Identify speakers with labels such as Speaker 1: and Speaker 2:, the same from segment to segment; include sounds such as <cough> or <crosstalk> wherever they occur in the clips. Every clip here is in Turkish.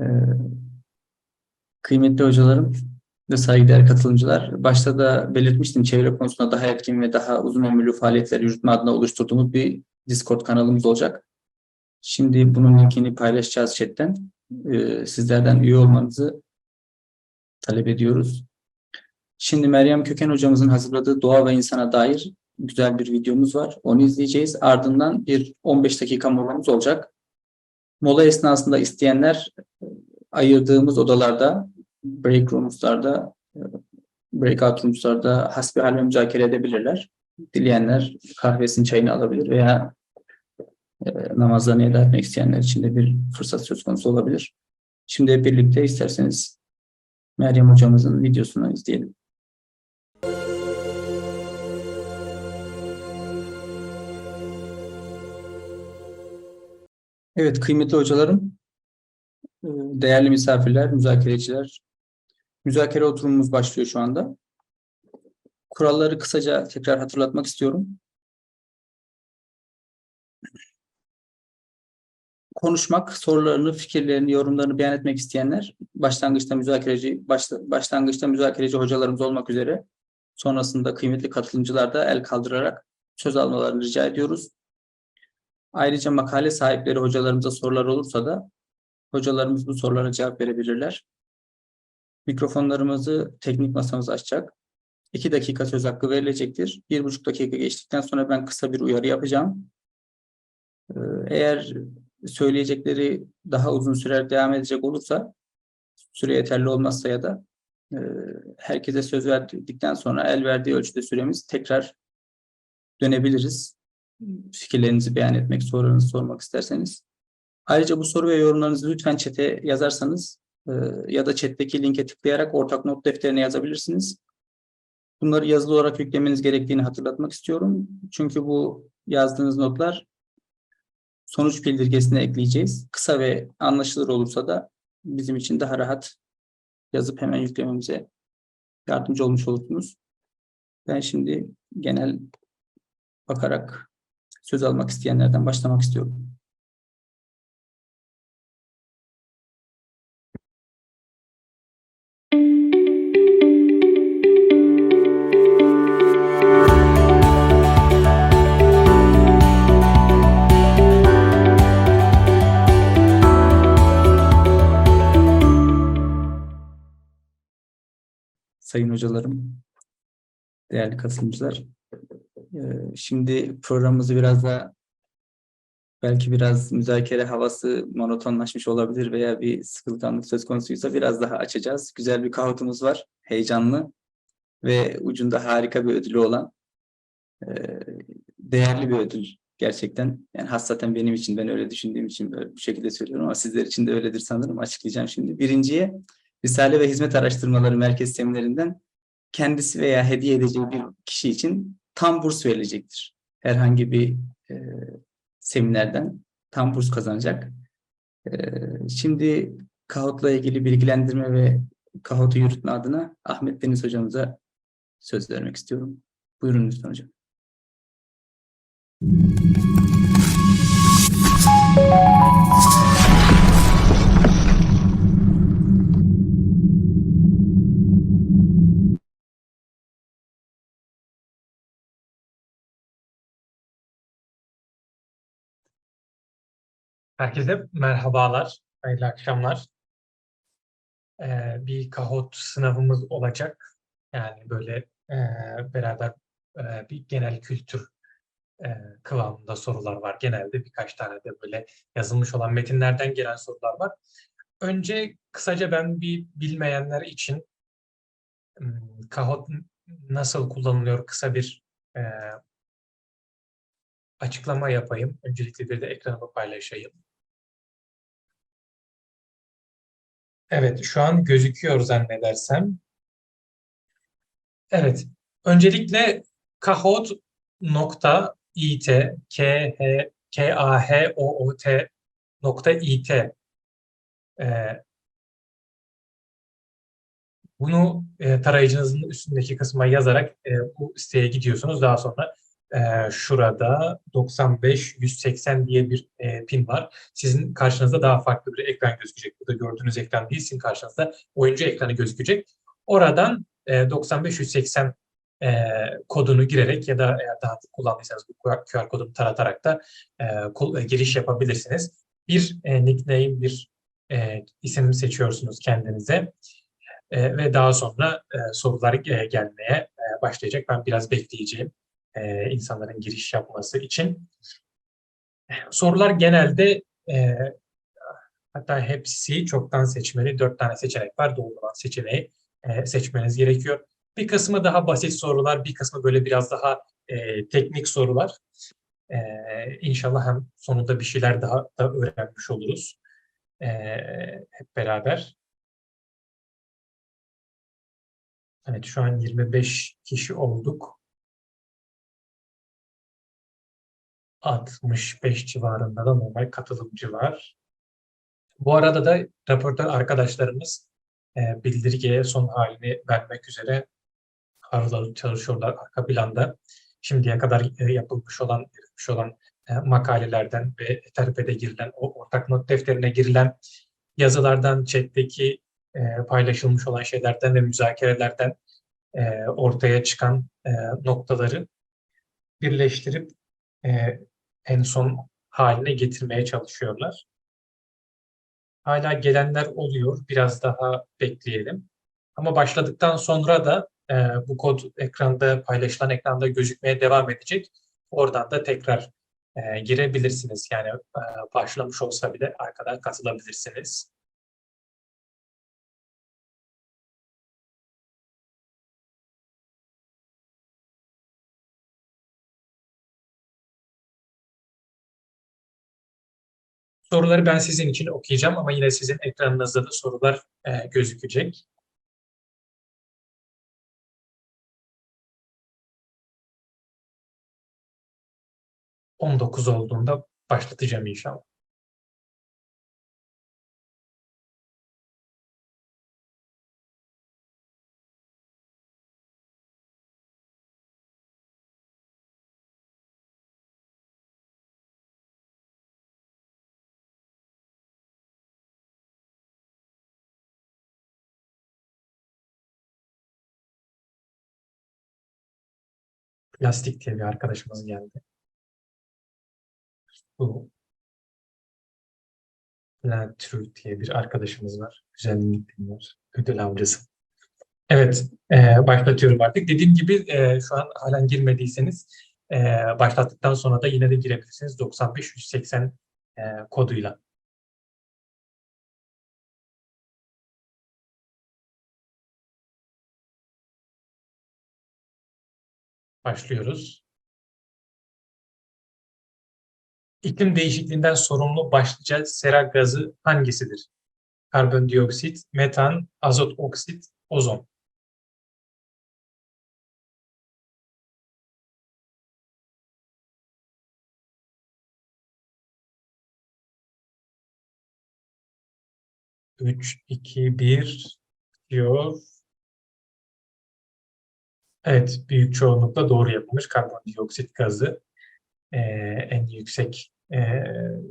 Speaker 1: Ee, kıymetli hocalarım ve saygıdeğer katılımcılar, başta da belirtmiştim çevre konusunda daha etkin ve daha uzun ömürlü faaliyetler yürütme adına oluşturduğumuz bir Discord kanalımız olacak. Şimdi bunun linkini paylaşacağız chatten. Ee, sizlerden üye olmanızı talep ediyoruz. Şimdi Meryem Köken hocamızın hazırladığı doğa ve insana dair güzel bir videomuz var. Onu izleyeceğiz. Ardından bir 15 dakika molamız olacak. Mola esnasında isteyenler e, ayırdığımız odalarda, break rooms'larda, e, breakout rooms'larda hasbihal ve müzakere edebilirler. Dileyenler kahvesini, çayını alabilir veya e, namazlarını eda etmek isteyenler için de bir fırsat söz konusu olabilir. Şimdi birlikte isterseniz Meryem hocamızın videosunu izleyelim. Evet kıymetli hocalarım, e, değerli misafirler, müzakereciler, müzakere oturumumuz başlıyor şu anda. Kuralları kısaca tekrar hatırlatmak istiyorum. Konuşmak, sorularını, fikirlerini, yorumlarını beyan etmek isteyenler başlangıçta müzakereci başla- başlangıçta müzakereci hocalarımız olmak üzere sonrasında kıymetli katılımcılar da el kaldırarak söz almalarını rica ediyoruz. Ayrıca makale sahipleri hocalarımıza sorular olursa da hocalarımız bu sorulara cevap verebilirler. Mikrofonlarımızı teknik masamız açacak. İki dakika söz hakkı verilecektir. Bir buçuk dakika geçtikten sonra ben kısa bir uyarı yapacağım. Ee, Eğer söyleyecekleri daha uzun sürer devam edecek olursa, süre yeterli olmazsa ya da e, herkese söz verdikten sonra el verdiği ölçüde süremiz tekrar dönebiliriz fikirlerinizi beyan etmek, sorularınızı sormak isterseniz. Ayrıca bu soru ve yorumlarınızı lütfen chat'e yazarsanız e, ya da chat'teki linke tıklayarak ortak not defterine yazabilirsiniz. Bunları yazılı olarak yüklemeniz gerektiğini hatırlatmak istiyorum. Çünkü bu yazdığınız notlar sonuç bildirgesine ekleyeceğiz. Kısa ve anlaşılır olursa da bizim için daha rahat yazıp hemen yüklememize yardımcı olmuş olursunuz. Ben şimdi genel bakarak söz almak isteyenlerden başlamak istiyorum. Sayın hocalarım, değerli katılımcılar. Ee, Şimdi programımızı biraz da belki biraz müzakere havası monotonlaşmış olabilir veya bir sıkılganlık söz konusuysa biraz daha açacağız. Güzel bir kahotumuz var, heyecanlı ve ucunda harika bir ödülü olan e, değerli bir ödül gerçekten. Yani hassaten benim için, ben öyle düşündüğüm için bu şekilde söylüyorum ama sizler için de öyledir sanırım. Açıklayacağım şimdi. Birinciye Risale ve Hizmet Araştırmaları Merkez Seminerinden kendisi veya hediye edeceği bir kişi için tam burs verilecektir. Herhangi bir e, seminerden tam burs kazanacak. E, şimdi Kahot'la ilgili bilgilendirme ve Kahot'u yürütme adına Ahmet Deniz hocamıza söz vermek istiyorum. Buyurun lütfen hocam.
Speaker 2: Herkese merhabalar, hayırlı akşamlar. Ee, bir Kahoot sınavımız olacak. Yani böyle e, beraber e, bir genel kültür e, kıvamında sorular var. Genelde birkaç tane de böyle yazılmış olan metinlerden gelen sorular var. Önce kısaca ben bir bilmeyenler için hmm, Kahoot nasıl kullanılıyor kısa bir e, açıklama yapayım. Öncelikle bir de ekranımı paylaşayım. Evet, şu an gözüküyor zannedersem. Evet, öncelikle kahoot.it k h k a h o o t nokta it Ee, bunu e, tarayıcınızın üstündeki kısma yazarak e, bu siteye gidiyorsunuz. Daha sonra e, şurada 95 180 diye bir e, pin var. Sizin karşınızda daha farklı bir ekran gözükecek. Burada gördüğünüz ekran değil, sizin karşınızda oyuncu ekranı gözükecek. Oradan e, 95 180 e, kodunu girerek ya da eğer daha kullandıysanız bu QR kodunu taratarak da e, e, giriş yapabilirsiniz. Bir e, nickname, bir e, isim seçiyorsunuz kendinize. E, ve daha sonra e, sorular e, gelmeye e, başlayacak. Ben biraz bekleyeceğim e, insanların giriş yapması için. Sorular genelde e, hatta hepsi çoktan seçmeli. Dört tane seçenek var. Doğru olan seçeneği e, seçmeniz gerekiyor. Bir kısmı daha basit sorular, bir kısmı böyle biraz daha e, teknik sorular. E, inşallah hem sonunda bir şeyler daha da öğrenmiş oluruz e, hep beraber. Evet şu an 25 kişi olduk. 65 civarında da normal katılımcı var. Bu arada da raportör arkadaşlarımız e, bildirgeye son halini vermek üzere harıl çalışıyorlar arka planda. Şimdiye kadar e, yapılmış olan, yapılmış olan e, makalelerden ve ETRP'de girilen, o ortak not defterine girilen yazılardan, chat'teki e, paylaşılmış olan şeylerden ve müzakerelerden e, ortaya çıkan e, noktaları birleştirip e, en son haline getirmeye çalışıyorlar. Hala gelenler oluyor. Biraz daha bekleyelim. Ama başladıktan sonra da e, bu kod ekranda paylaşılan ekranda gözükmeye devam edecek. Oradan da tekrar e, girebilirsiniz. Yani e, başlamış olsa bile arkadan katılabilirsiniz. Soruları ben sizin için okuyacağım ama yine sizin ekranınızda da sorular e, gözükecek. On dokuz olduğunda başlatacağım inşallah. Plastik diye bir arkadaşımız geldi. Bu Truth diye bir arkadaşımız var. Güzel nickname'ler. Ödül avcısı. Evet, e, başlatıyorum artık. Dediğim gibi e, şu an halen girmediyseniz e, başlattıktan sonra da yine de girebilirsiniz 95-180 e, koduyla. Başlıyoruz. İklim değişikliğinden sorumlu başlıca sera gazı hangisidir? Karbondioksit, metan, azot oksit, ozon. Üç, iki, bir diyor. Evet, büyük çoğunlukla doğru yapılmış karbondioksit gazı e, en yüksek e,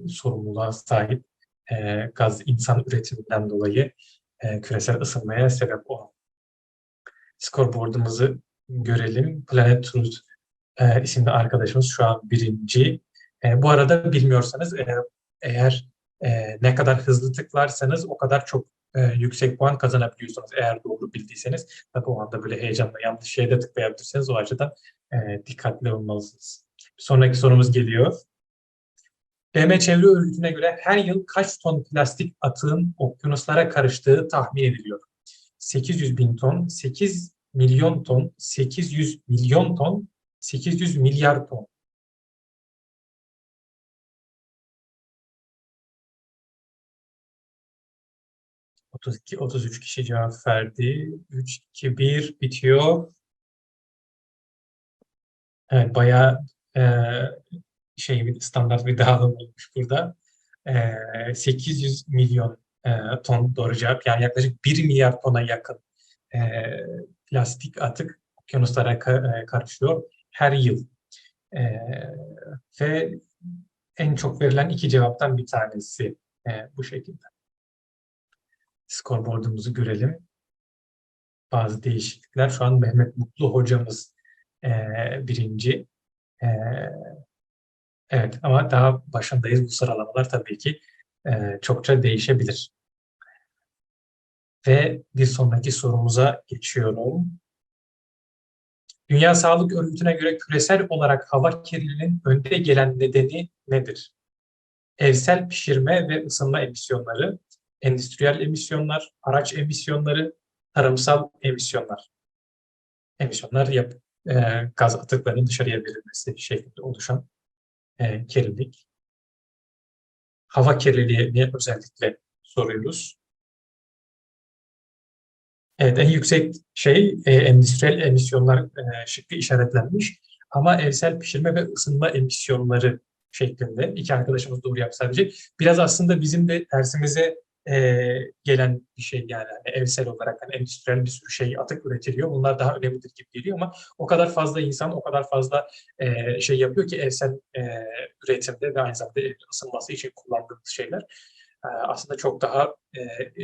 Speaker 2: sorumluluğa sahip e, gaz insan üretiminden dolayı e, küresel ısınmaya sebep olan. Scoreboard'umuzu görelim. Planet Truth e, isimli arkadaşımız şu an birinci. E, bu arada bilmiyorsanız e, eğer e, ne kadar hızlı tıklarsanız o kadar çok e, yüksek puan kazanabiliyorsunuz eğer doğru bildiyseniz. Tabii o anda böyle heyecanla yanlış şeyde tıklayabilirsiniz. O açıdan e, dikkatli olmalısınız. Sonraki sorumuz geliyor. BM Çevre Örgütü'ne göre her yıl kaç ton plastik atığın okyanuslara karıştığı tahmin ediliyor? 800 bin ton, 8 milyon ton, 800 milyon ton, 800 milyar ton. ...32, 33 kişi cevap verdi. 3, 2, 1 bitiyor. Evet, bayağı e, şey bir standart bir <laughs> dağılım olmuş burada. E, 800 milyon e, ton doğru cevap. Yani yaklaşık 1 milyar tona yakın e, plastik atık okyanuslara ka- e, karışıyor her yıl. E, ve en çok verilen iki cevaptan bir tanesi e, bu şekilde. Scoreboard'umuzu görelim. Bazı değişiklikler. Şu an Mehmet Mutlu hocamız e, birinci. E, evet ama daha başındayız. Bu sıralamalar tabii ki e, çokça değişebilir. Ve bir sonraki sorumuza geçiyorum. Dünya Sağlık Örgütü'ne göre küresel olarak hava kirliliğinin önde gelen nedeni nedir? Evsel pişirme ve ısınma emisyonları, endüstriyel emisyonlar, araç emisyonları, tarımsal emisyonlar. Emisyonlar yap, e, gaz atıklarının dışarıya verilmesi şeklinde oluşan e, kirlilik. Hava kirliliğini özellikle soruyoruz. Evet, en yüksek şey e, endüstriyel emisyonlar e, şıkkı işaretlenmiş. Ama evsel pişirme ve ısınma emisyonları şeklinde. iki arkadaşımız doğru yaptı sadece. Biraz aslında bizim de dersimize e, gelen bir şey yani hani evsel olarak hani endüstriyel bir sürü şey atık üretiliyor. Bunlar daha önemlidir gibi geliyor ama o kadar fazla insan o kadar fazla e, şey yapıyor ki evsel e, üretimde ve aynı zamanda ısınması için kullandığımız şeyler e, aslında çok daha e, e,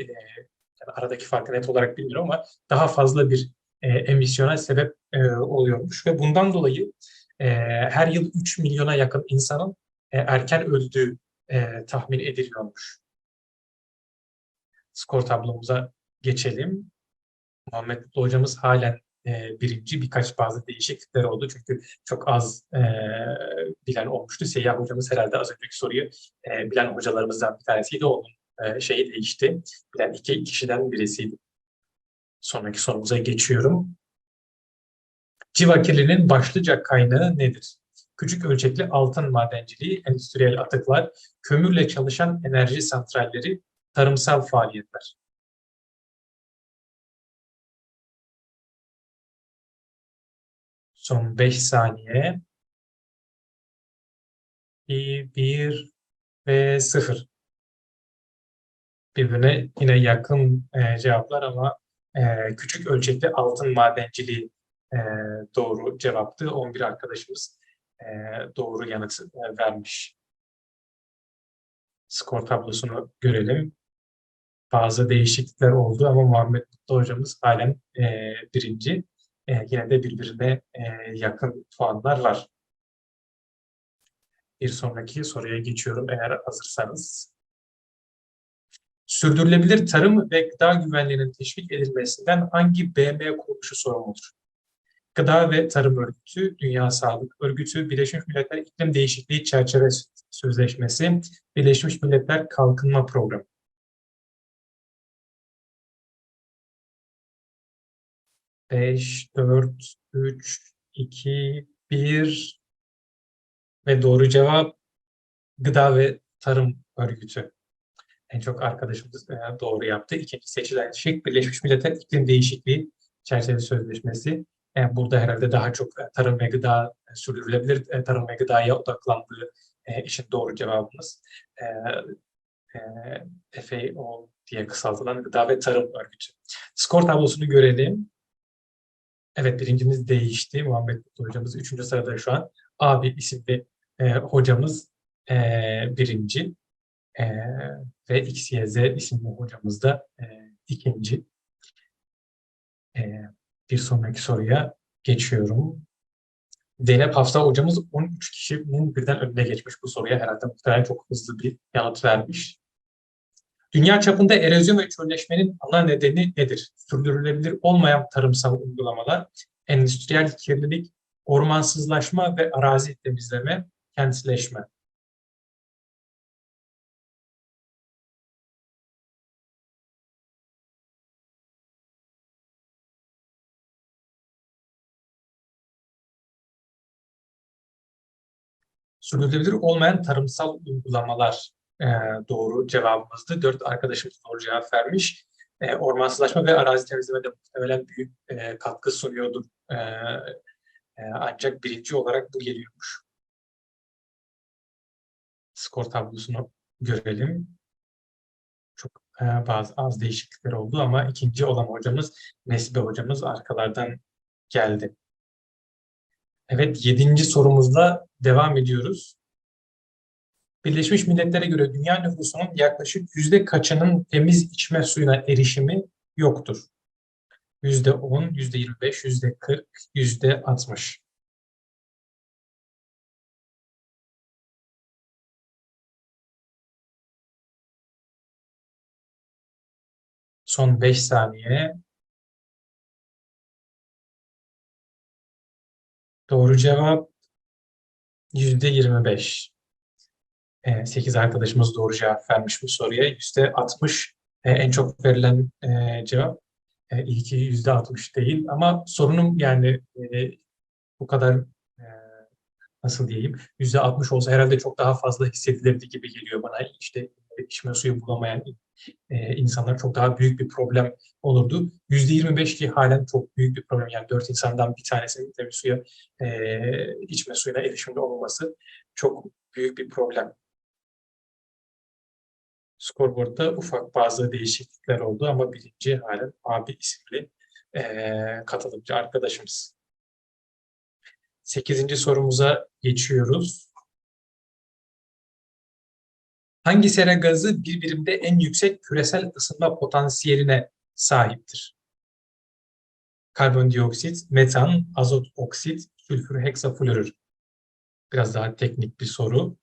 Speaker 2: yani aradaki farkı net olarak bilmiyorum ama daha fazla bir e, emisyona sebep e, oluyormuş ve bundan dolayı e, her yıl 3 milyona yakın insanın e, erken öldüğü e, tahmin ediliyormuş. Skor tablomuza geçelim. Muhammed Mutlu hocamız halen e, birinci. Birkaç bazı değişiklikler oldu çünkü çok az e, bilen olmuştu. Seyyah hocamız herhalde az önceki soruyu e, bilen hocalarımızdan bir tanesiydi. Onun e, şeyi değişti. Bilen iki kişiden birisiydi. Sonraki sorumuza geçiyorum. Civa kirliliğinin başlıca kaynağı nedir? Küçük ölçekli altın madenciliği, endüstriyel atıklar, kömürle çalışan enerji santralleri, tarımsal faaliyetler. Son 5 saniye. 1, 1 ve 0. Birbirine yine yakın e, cevaplar ama e, küçük ölçekli altın madenciliği e, doğru cevaptı. 11 arkadaşımız e, doğru yanıt e, vermiş. Skor tablosunu görelim. Bazı değişiklikler oldu ama Muhammed Mutlu hocamız halen e, birinci. E, yine de birbirine e, yakın puanlar var. Bir sonraki soruya geçiyorum eğer hazırsanız. Sürdürülebilir tarım ve gıda güvenliğinin teşvik edilmesinden hangi BM kuruluşu sorumludur? Gıda ve Tarım Örgütü, Dünya Sağlık Örgütü, Birleşmiş Milletler İklim Değişikliği Çerçeve Sözleşmesi, Birleşmiş Milletler Kalkınma Programı. Beş, dört, üç, iki, bir ve doğru cevap Gıda ve Tarım Örgütü. En çok arkadaşımız e, doğru yaptı. İkinci seçilen şık Birleşmiş Milletler İklim Değişikliği Çerçeve Sözleşmesi. Yani burada herhalde daha çok e, tarım ve gıda e, sürdürülebilir e, tarım ve gıdaya odaklandığı işin doğru cevabımız. FAO diye kısaltılan Gıda ve Tarım Örgütü. Skor tablosunu görelim. Evet birincimiz değişti. Muhammed Mutlu hocamız üçüncü sırada şu an. Abi isimli e, hocamız e, birinci. E, ve XYZ isimli hocamız da e, ikinci. E, bir sonraki soruya geçiyorum. Zeynep Hafsa hocamız 13 kişinin birden önüne geçmiş bu soruya. Herhalde muhtemelen çok hızlı bir yanıt vermiş. Dünya çapında erozyon ve çölleşmenin ana nedeni nedir? Sürdürülebilir olmayan tarımsal uygulamalar, endüstriyel kirlilik, ormansızlaşma ve arazi temizleme, kentleşme. sürdürülebilir olmayan tarımsal uygulamalar e, doğru cevabımızdı. Dört arkadaşımız doğru cevap vermiş. E, ormansızlaşma ve arazi temizlemede muhtemelen büyük e, katkı sunuyordur. E, e, ancak birinci olarak bu geliyormuş. Skor tablosunu görelim. Çok e, bazı az değişiklikler oldu ama ikinci olan hocamız Nesibe hocamız arkalardan geldi. Evet, yedinci sorumuzla devam ediyoruz. Birleşmiş Milletler'e göre dünya nüfusunun yaklaşık yüzde kaçının temiz içme suyuna erişimi yoktur. Yüzde 10, yüzde 25, yüzde 40, yüzde 60. Son 5 saniye. Doğru cevap yüzde 25. E, 8 arkadaşımız doğru cevap vermiş bu soruya. %60 e, en çok verilen e, cevap. E, iyi %60 değil ama sorunum yani bu kadar nasıl diyeyim %60 olsa herhalde çok daha fazla hissedilirdi gibi geliyor bana. İşte içme suyu bulamayan e, insanlar çok daha büyük bir problem olurdu. %25 ki halen çok büyük bir problem. Yani dört insandan bir tanesinin tabii suya, içme suyuna erişimde olmaması çok büyük bir problem. Scoreboard'da ufak bazı değişiklikler oldu ama birinci halen abi isimli e, katılımcı arkadaşımız. Sekizinci sorumuza geçiyoruz. Hangi sera gazı bir birimde en yüksek küresel ısınma potansiyeline sahiptir? Karbondioksit, metan, azot oksit, sülfür heksaflorür. Biraz daha teknik bir soru.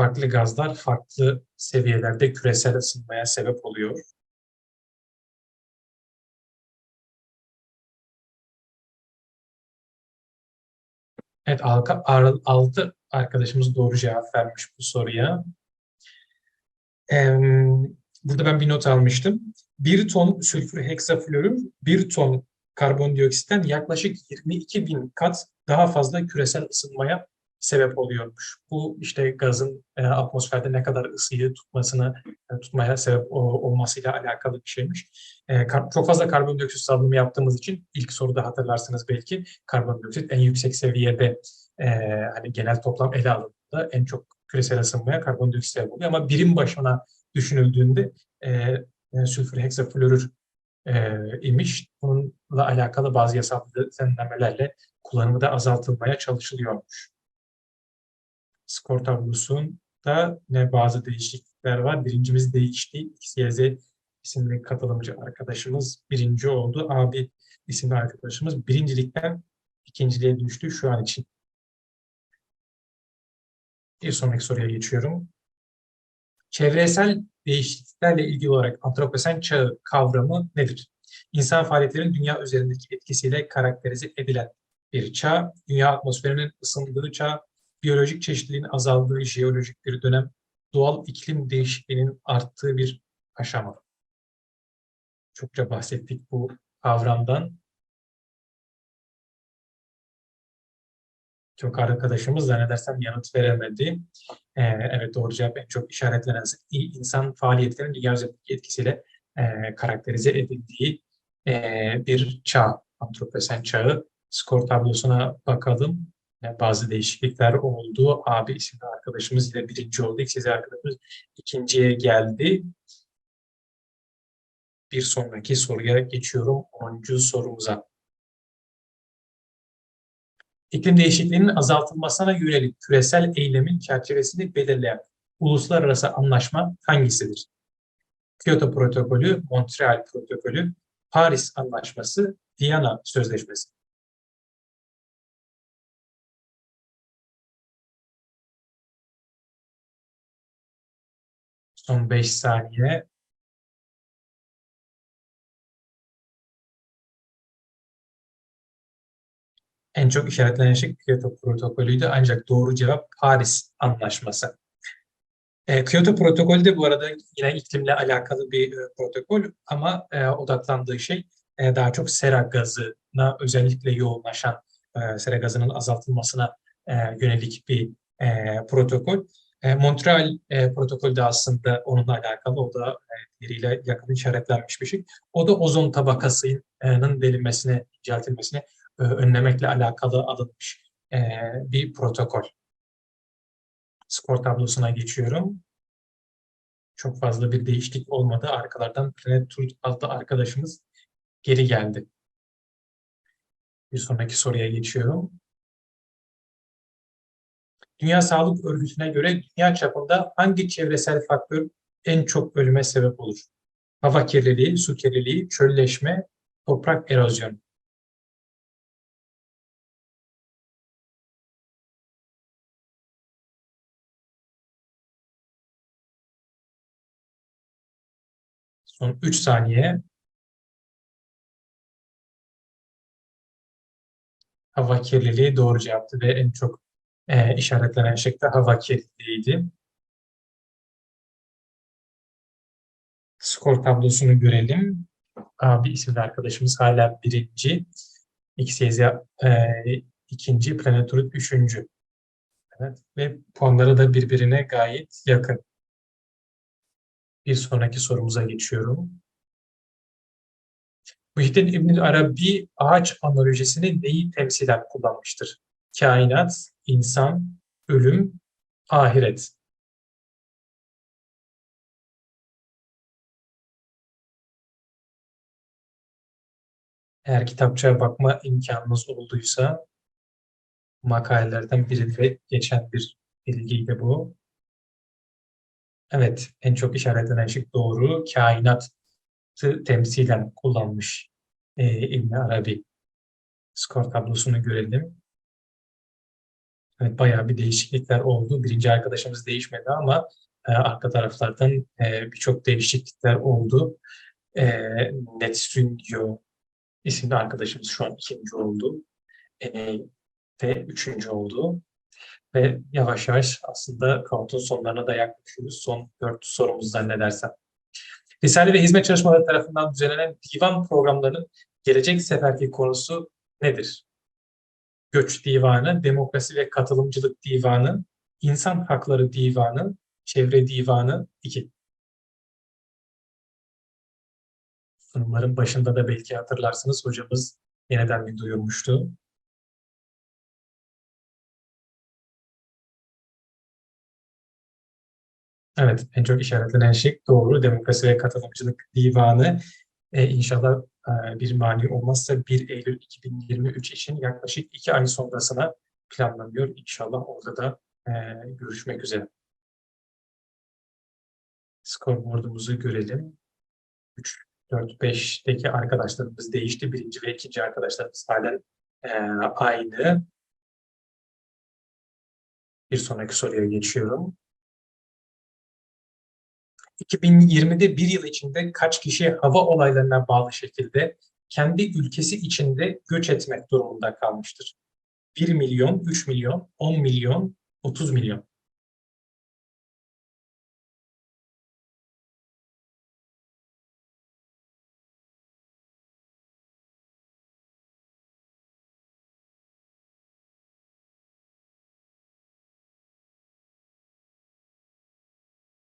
Speaker 2: Farklı gazlar farklı seviyelerde küresel ısınmaya sebep oluyor. Evet, altı arkadaşımız doğru cevap vermiş bu soruya. Burada ben bir not almıştım. Bir ton sülfür heksaflorür, bir ton karbondioksitten yaklaşık 22 bin kat daha fazla küresel ısınmaya sebep oluyormuş. Bu işte gazın e, atmosferde ne kadar ısıyı tutmasını e, tutmaya sebep o, olmasıyla alakalı bir şeymiş. E, kar, çok fazla karbondioksit salınımı yaptığımız için ilk soruda hatırlarsınız belki karbondioksit en yüksek seviyede e, hani genel toplam ele alındığında en çok küresel ısınmaya karbondioksit sebep oluyor. Ama birim başına düşünüldüğünde e, e, sülfür heksaflorür e, imiş. Bununla alakalı bazı yasal düzenlemelerle kullanımı da azaltılmaya çalışılıyormuş skor tablosunda ne bazı değişiklikler var. Birincimiz değişti. XYZ isimli katılımcı arkadaşımız birinci oldu. Abi isimli arkadaşımız birincilikten ikinciliğe düştü şu an için. Bir sonraki soruya geçiyorum. Çevresel değişikliklerle ilgili olarak antroposen çağı kavramı nedir? İnsan faaliyetlerinin dünya üzerindeki etkisiyle karakterize edilen bir çağ, dünya atmosferinin ısındığı çağ, biyolojik çeşitliliğin azaldığı jeolojik bir dönem, doğal iklim değişikliğinin arttığı bir aşama. Çokça bahsettik bu kavramdan. Çok arkadaşımız zannedersem yanıt veremedi. Ee, evet doğru cevap en çok işaretlenen insan faaliyetlerinin dünya üzerindeki etkisiyle e, karakterize edildiği e, bir çağ, antroposen çağı. Skor tablosuna bakalım bazı değişiklikler oldu. Abi isimli arkadaşımız yine birinci oldu. İkisiz arkadaşımız ikinciye geldi. Bir sonraki soruya geçiyorum. 10. sorumuza. İklim değişikliğinin azaltılmasına yönelik küresel eylemin çerçevesini belirleyen uluslararası anlaşma hangisidir? Kyoto Protokolü, Montreal Protokolü, Paris Anlaşması, Viyana Sözleşmesi. Son 5 saniye. En çok işaretlenen şey Kyoto protokolüydü ancak doğru cevap Paris Anlaşması. E, Kyoto protokolü de bu arada yine iklimle alakalı bir e, protokol ama e, odaklandığı şey e, daha çok sera gazına özellikle yoğunlaşan e, sera gazının azaltılmasına e, yönelik bir e, protokol. E, Montreal e, protokolü de aslında onunla alakalı. O da e, diğeriyle yakın işaretlenmiş bir şey. O da ozon tabakasının delinmesine, inceltilmesine e, önlemekle alakalı alınmış e, bir protokol. skor tablosuna geçiyorum. Çok fazla bir değişiklik olmadı. Arkalardan Planet Tur adlı arkadaşımız geri geldi. Bir sonraki soruya geçiyorum. Dünya Sağlık Örgütü'ne göre dünya çapında hangi çevresel faktör en çok ölüme sebep olur? Hava kirliliği, su kirliliği, çölleşme, toprak erozyonu. Son 3 saniye. Hava kirliliği doğru cevaptı ve en çok e, işaretlenen şekilde hava kirliliğiydi. Skor tablosunu görelim. Abi isimli arkadaşımız hala birinci. XYZ e, ikinci, Planetoid üçüncü. Evet, ve puanları da birbirine gayet yakın. Bir sonraki sorumuza geçiyorum. Muhyiddin İbn Arabi ağaç analojisini neyi temsilen kullanmıştır? Kainat, insan, ölüm, ahiret. Eğer kitapçıya bakma imkanınız olduysa makalelerden birinde geçen bir bilgiydi bu. Evet, en çok işaretlenen şık doğru. Kainatı temsilen kullanmış e, İbn Arabi. Skor tablosunu görelim. Evet, bayağı bir değişiklikler oldu. Birinci arkadaşımız değişmedi ama e, arka taraflardan e, birçok değişiklikler oldu. E, Netstudio isimli arkadaşımız şu an ikinci oldu. Eney de üçüncü oldu. Ve yavaş yavaş aslında kaosun sonlarına da yaklaşıyoruz. Son dört sorumuz zannedersem. Risale ve hizmet çalışmaları tarafından düzenlenen divan programlarının gelecek seferki konusu nedir? Göç Divanı, Demokrasi ve Katılımcılık Divanı, İnsan Hakları Divanı, Çevre Divanı 2. Sunumların başında da belki hatırlarsınız hocamız yeniden bir duyurmuştu. Evet, en çok işaretlenen şey doğru. Demokrasi ve Katılımcılık Divanı e, inşallah e, bir mani olmazsa 1 Eylül 2023 için yaklaşık 2 ay sonrasına planlanıyor. İnşallah orada da e, görüşmek üzere. Scoreboard'umuzu görelim. 3, 4, 5'teki arkadaşlarımız değişti. Birinci ve ikinci arkadaşlarımız halen e, aynı. Bir sonraki soruya geçiyorum. 2020'de bir yıl içinde kaç kişi hava olaylarına bağlı şekilde kendi ülkesi içinde göç etmek durumunda kalmıştır? 1 milyon, 3 milyon, 10 milyon, 30 milyon.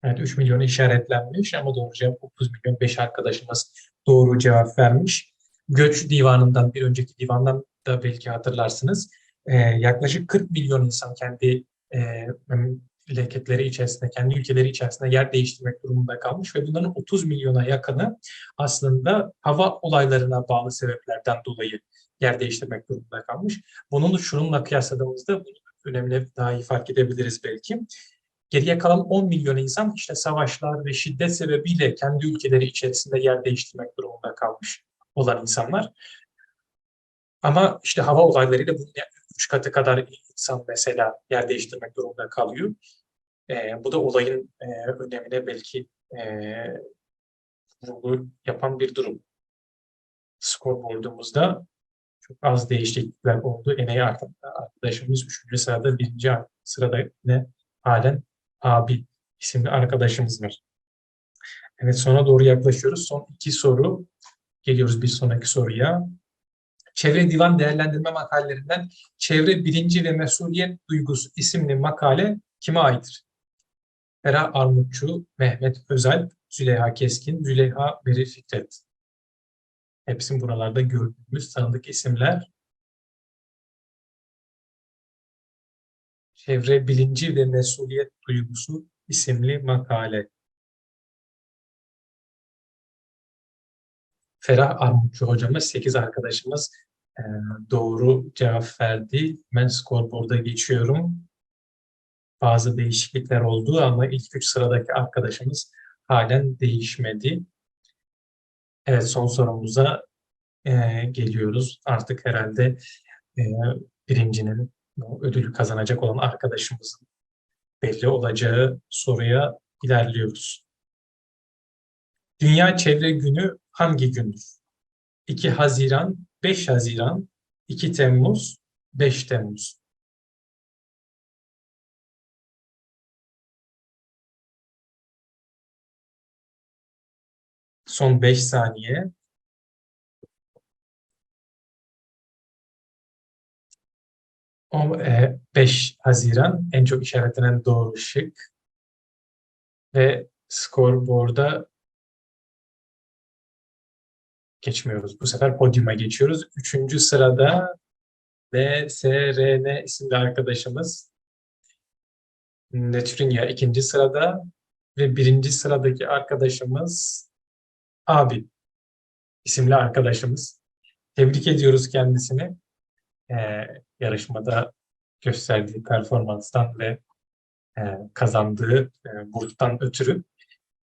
Speaker 2: Evet 3 milyonu işaretlenmiş ama doğru cevap 30 milyon 5 arkadaşımız doğru cevap vermiş. Göç divanından bir önceki divandan da belki hatırlarsınız. Ee, yaklaşık 40 milyon insan kendi e, memleketleri içerisinde, kendi ülkeleri içerisinde yer değiştirmek durumunda kalmış ve bunların 30 milyona yakını aslında hava olaylarına bağlı sebeplerden dolayı yer değiştirmek durumunda kalmış. Bunun şununla kıyasladığımızda bunu önemli daha iyi fark edebiliriz belki. Geriye kalan 10 milyon insan işte savaşlar ve şiddet sebebiyle kendi ülkeleri içerisinde yer değiştirmek durumunda kalmış olan insanlar. Ama işte hava olaylarıyla bunun 3 katı kadar insan mesela yer değiştirmek durumunda kalıyor. E, bu da olayın e, önemine belki e, vurgu yapan bir durum. Scoreboard'umuzda çok az değişiklikler oldu. Eney arkadaşımız 3. sırada, 1. sırada yine halen abi isimli arkadaşımız var. Evet sona doğru yaklaşıyoruz. Son iki soru. Geliyoruz bir sonraki soruya. Çevre Divan Değerlendirme makalelerinden Çevre Bilinci ve Mesuliyet Duygusu isimli makale kime aittir? Ferah Armutçu, Mehmet Özel, Züleyha Keskin, Züleyha Beri Fikret. Hepsi buralarda gördüğümüz tanıdık isimler. Çevre Bilinci ve Mesuliyet Duygusu isimli makale. Ferah Armutçu hocamız, 8 arkadaşımız e, doğru cevap verdi. Ben skorboarda geçiyorum. Bazı değişiklikler oldu ama ilk üç sıradaki arkadaşımız halen değişmedi. Evet son sorumuza e, geliyoruz. Artık herhalde e, birincinin bu ödülü kazanacak olan arkadaşımızın belli olacağı soruya ilerliyoruz. Dünya Çevre Günü hangi gündür? 2 Haziran, 5 Haziran, 2 Temmuz, 5 Temmuz. Son 5 saniye. 5 Haziran en çok işaretlenen doğru şık. Ve scoreboard'a geçmiyoruz. Bu sefer podyuma geçiyoruz. Üçüncü sırada DSRN isimli arkadaşımız. Netürinya ikinci sırada ve birinci sıradaki arkadaşımız Abi isimli arkadaşımız. Tebrik ediyoruz kendisini. Ee, yarışmada gösterdiği performanstan ve e, kazandığı e, burstan ötürü.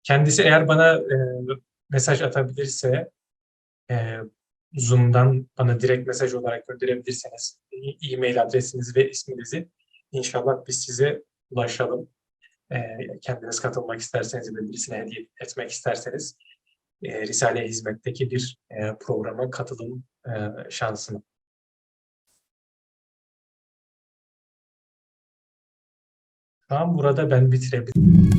Speaker 2: Kendisi eğer bana e, mesaj atabilirse e, Zoom'dan bana direkt mesaj olarak gönderebilirseniz e-mail adresinizi ve isminizi inşallah biz size ulaşalım. E, kendiniz katılmak isterseniz ve birisine hediye etmek isterseniz e, Risale Hizmet'teki bir e, programa katılım e, şansını. Tamam burada ben bitirebilirim.